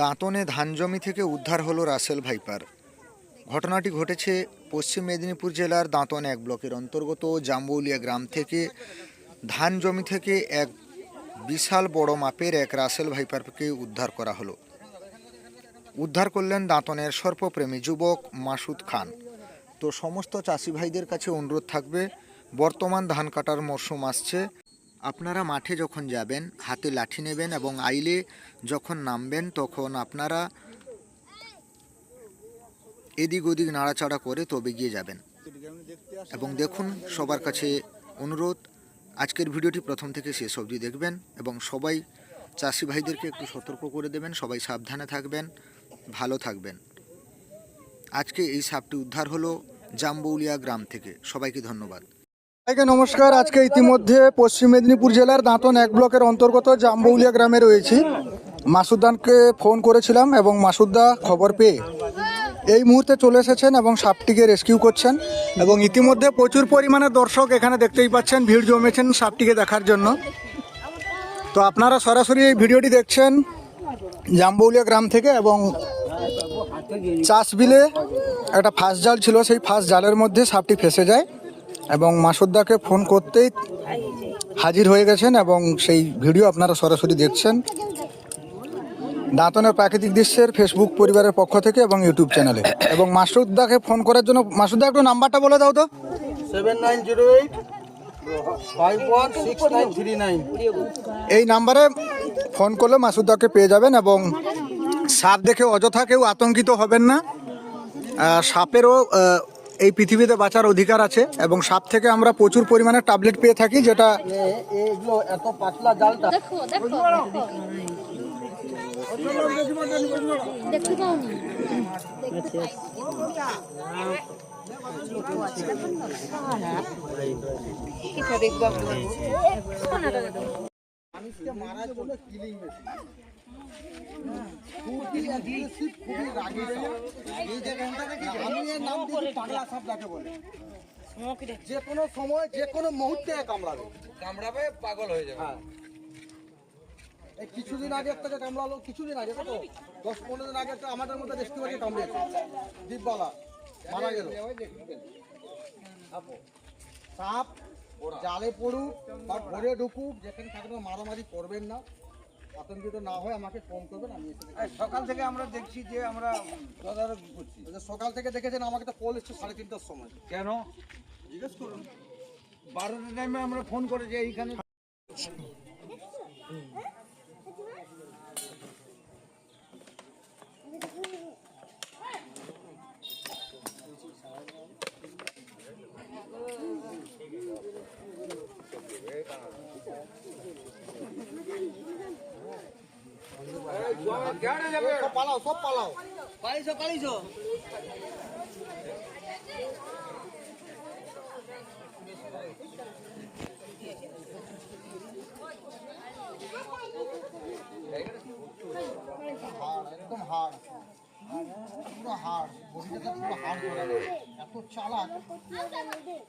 দাঁতনে ধান জমি থেকে উদ্ধার হলো রাসেল ভাইপার। ঘটনাটি ঘটেছে পশ্চিম মেদিনীপুর জেলার দাঁতন এক ব্লকের অন্তর্গত জাম্বৌলিয়া গ্রাম থেকে। ধান জমি থেকে এক বিশাল বড় মাপের এক রাসেল ভাইপারকে উদ্ধার করা হলো। উদ্ধার করলেন দাঁতনের সর্পপ্রেমী যুবক মাসুদ খান। তো সমস্ত চাষি ভাইদের কাছে অনুরোধ থাকবে, বর্তমান ধান কাটার মরশুম আসছে আপনারা মাঠে যখন যাবেন, হাতে লাঠি নেবেন এবং আইলে যখন নামবেন, তখন আপনারা এদিক ওদিক নাড়াচাড়া করে তবে গিয়ে যাবেন। এবং দেখুন, সবার কাছে অনুরোধ, আজকের ভিডিওটি প্রথম থেকে শেষ অবধি দেখবেন এবং সবাই চাষি ভাইদেরকে একটু সতর্ক করে দেবেন, সবাই সাবধানে থাকবেন, ভালো থাকবেন। আজকে এই সাপটি উদ্ধার হলো জাম্বৌলিয়া গ্রাম থেকে। সবাইকে ধন্যবাদ। সবাইকে নমস্কার। আজকে ইতিমধ্যে পশ্চিম মেদিনীপুর জেলার দাঁতন এক ব্লকের অন্তর্গত জাম্বৌলিয়া গ্রামে রয়েছি। মাসুদ্দানকে ফোন করেছিলাম এবং মাসুদ্দা খবর পেয়ে এই মুহূর্তে চলে এসেছেন এবং সাপটিকে রেস্কিউ করছেন এবং ইতিমধ্যে প্রচুর পরিমাণে দর্শক এখানে দেখতেই পাচ্ছেন, ভিড় জমেছেন সাপটিকে দেখার জন্য। তো আপনারা সরাসরি এই ভিডিওটি দেখছেন জাম্বৌলিয়া গ্রাম থেকে এবং চাষ বিলে একটা ফাঁস জাল ছিল, সেই ফাঁস জালের মধ্যে সাপটি ফেসে যায়। এবং মাসুদ্দাকে ফোন করতেই হাজির হয়ে গেছেন এবং সেই ভিডিও আপনারা সরাসরি দেখছেন। দাঁতনের প্রাকৃতিক দৃশ্যের ফেসবুক পরিবারের পক্ষ থেকে এবং ইউটিউব চ্যানেলে এবং মাসুদ্দাকে ফোন করার জন্য মাসুদ্দা একটু নাম্বারটা বলে দাও তো। সেভেন নাইন জিরো এইট এই নাম্বারে ফোন করলে মাসুদ্দাকে পেয়ে যাবেন এবং সাপ দেখে অযথা কেউ আতঙ্কিত হবেন না। সাপেরও এই পৃথিবীতে বাঁচার অধিকার আছে এবং সাপ থেকে আমরা প্রচুর পরিমাণে ট্যাবলেট পেয়ে থাকি যেটা এত পাতলা জালটা মানুষকে মারার জন্য কিলিং মেশিন যে কোনো সময় যে কোনো মুহূর্তে কামড়াবে কামড়াবে পাগল হয়ে যাবে কিছুদিন আগে একটা কামড়ালো কিছুদিন আগে কত দশ পনেরো দিন আগে আমাদের মধ্যে রেস্কিউ বাড়ি কামড়িয়েছে দ্বীপবালা মারা গেল সাপ, জালে পড়ুক বা ঘরে ঢুকুক, যেখানে থাকবে মারামারি করবেন না। আতঙ্কিত না হয় আমাকে ফোন করবেন আমি সকাল থেকে আমরা দেখছি যে আমরা তদারক করছি। ওই সকাল থেকে দেখেছেন আমাকে তো কল এসছে সাড়ে তিনটার সময়। কেন? জিজ্ঞেস করুন। বারোটার টাইমে আমরা ফোন করে যে এইখানে সব পালাও সব পালাও হাড় একদম হাড় পুরো হাড় বডিটাতে পুরো হাড় করে এত চালাক এই